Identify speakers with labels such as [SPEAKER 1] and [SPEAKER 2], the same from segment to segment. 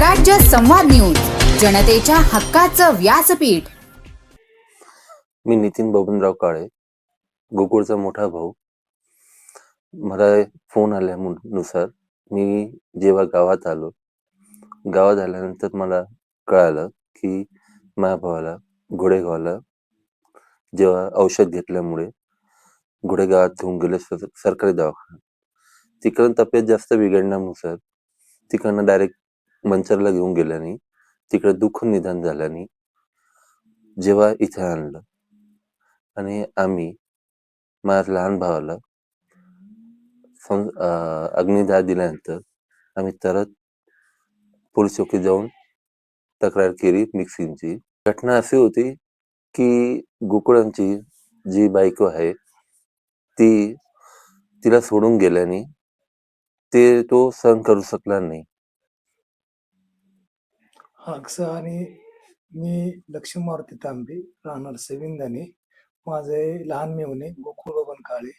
[SPEAKER 1] स्वराज्य संवाद न्यूज जनतेच्या हक्काचं व्यासपीठ.
[SPEAKER 2] मी नितीन बबनराव काळे गोकुळचा मोठा भाऊ. मला फोन आल्यानुसार मी जेव्हा गावात आलो गावात आल्यानंतर मला कळालं की माझ्या भावाला घोडेगावाला जेव्हा औषध घेतल्यामुळे घोडेगावात घेऊन गेले सर- सरकारी दवाखाना तिकडून तब्येत जास्त बिघडण्यानुसार तिकडनं डायरेक्ट मंचरला घेऊन गेल्याने तिकडे दुःख निदान झाल्याने जेव्हा इथे आणलं आणि आम्ही माझ्या लहान भावाला सं- अग्निदाह दिल्यानंतर आम्ही तरत पोलीस चौकीत जाऊन तक्रार केली मिक्सिंगची. घटना अशी होती की गोकुळांची जी बायको आहे ती तिला सोडून गेल्याने ते तो सहन करू शकला नाही.
[SPEAKER 3] हाक्स आणि मी लक्ष्मी मारुती तांबे राहणार सेविंदाने माझे लहान मेवणे गोकुळ बबन काळे.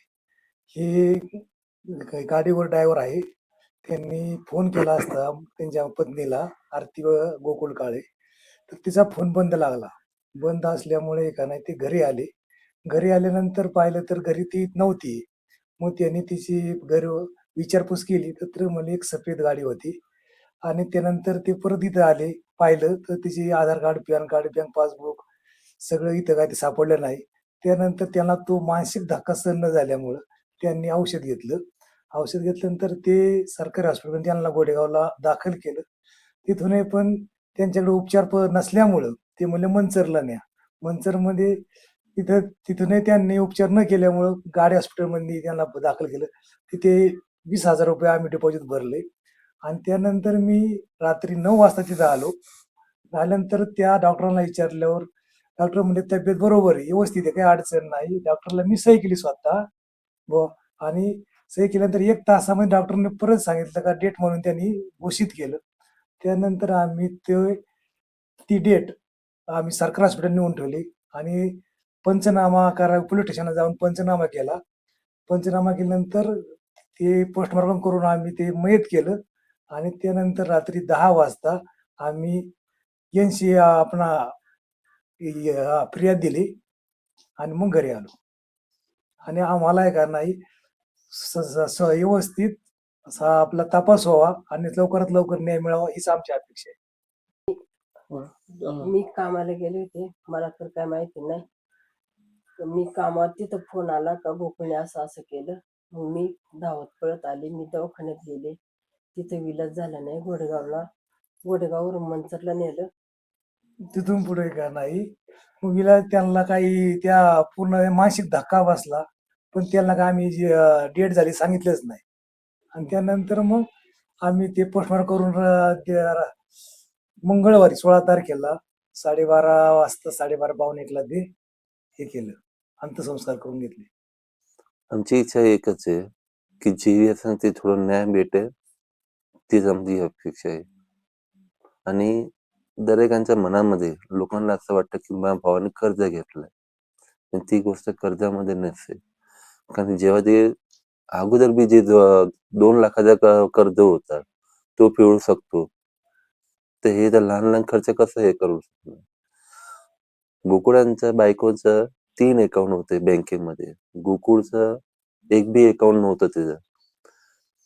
[SPEAKER 3] हे गाडीवर ड्रायव्हर आहे. त्यांनी फोन केला असता त्यांच्या पत्नीला आरती व गोकुळ काळे. तर तिचा फोन बंद लागला. बंद असल्यामुळे का नाही ते घरी आले. घरी आल्यानंतर पाहिलं तर घरी ती नव्हती. मग त्यांनी तिची घर विचारपूस केली. तर तर एक सफेद गाडी होती. आणि त्यानंतर ते परत इथं आले. पाहिलं तर तिचे Aadhaar card PAN card bank passbook सगळं इथं काय ते सापडलं नाही. त्यानंतर त्यांना तो मानसिक धक्का सहन न झाल्यामुळं त्यांनी औषध घेतलं. औषध घेतल्यानंतर ते सरकारी हॉस्पिटल त्यांना गोडेगावला दाखल केलं. तिथूनही पण त्यांच्याकडे उपचार प नसल्यामुळं ते म्हणले मंचरला न्या. मंचरमध्ये तिथं तिथूनही त्यांनी उपचार न केल्यामुळं गाडी हॉस्पिटलमध्ये त्यांना दाखल केलं. तिथे वीस हजार रुपये आम्ही डिपॉझिट भरले. आणि त्यानंतर मी रात्री नऊ वाजता तिथं आलो. झाल्यानंतर त्या डॉक्टरांना विचारल्यावर डॉक्टर म्हणजे तब्येत बरोबर आहे? व्यवस्थित आहे? काही अडचण नाही? डॉक्टरला मी सही केली स्वतः. व आणि सही केल्यानंतर एक तासामध्ये डॉक्टरने परत सांगितलं का डेट म्हणून त्यांनी घोषित केलं. त्यानंतर आम्ही ते ती डेट आम्ही सरकार हॉस्पिटल नेऊन ठेवली आणि पंचनामा करा पोलीस स्टेशनला जाऊन पंचनामा केला. पंचनामा केल्यानंतर ते पोस्टमार्टम करून आम्ही ते मयत केलं. आणि त्यानंतर रात्री दहा वाजता आम्ही यांशी आपणा फिर्याद दिली आणि मग घरी आलो. आणि आम्हाला आहे का नाही स- व्यवस्थित असा आपला तपास व्हावा आणि लवकरात लवकर न्याय मिळावा हीच आमची अपेक्षा आहे.
[SPEAKER 4] मी कामाला गेले होते मला तर काय माहिती नाही. तर मी कामात तिथं फोन आला का गोकुळने असं असं केलं. मग मी धावत पळत आले मी दवाखान्यात गेले. तिथं विलाज झाला नाही घोडेगावला घोडेगाववरून मंचरला नेलं.
[SPEAKER 3] तिथून पुढे का नाही? मग विला त्यांना काही त्या पूर्ण मानसिक धक्का बसला पण त्यांना काय आम्ही जी डेट झाली सांगितलंच नाही. आणि त्यानंतर मग आम्ही ते पोस्टमार्टम करून र- ते र- मंगळवारी सोळा तारखेला साडेबारा वाजता साडेबारा पावणे एकला ते हे केलं अंत्यसंस्कार करून घेतले.
[SPEAKER 2] आमची इच्छा एकच आहे की जे असेल ते थोडं न्याय भेटेल तीच आमची अपेक्षा आहे. आणि दरेकांच्या मनामध्ये लोकांना असं वाटतं की माझ्या भावाने कर्ज घेतलंय. पण ती गोष्ट कर्जामध्ये नसते. कारण जेव्हा ते अगोदर बी जे दोन लाखाचा कर्ज होता तो फेडू शकतो. तर हे तर लहान लहान खर्च कसं हे करू शकतो गोकुळांच्या बायकोचं तीन अकाउंट होते बँकेमध्ये गोकुळचं एक बी अकाउंट नव्हतं त्याचं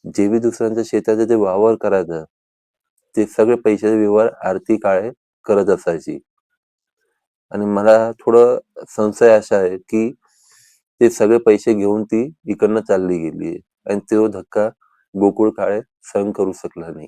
[SPEAKER 2] जे बी दुसऱ्यांच्या शेताचं जे वावर करायचं ते सगळे पैशाचे व्यवहार आरती काळे करत असायची. आणि मला थोडं संशय असा आहे की ते सगळे पैसे घेऊन ती इकडनं चालली गेली आणि तो धक्का गोकुळ काळे सहन करू शकला नाही.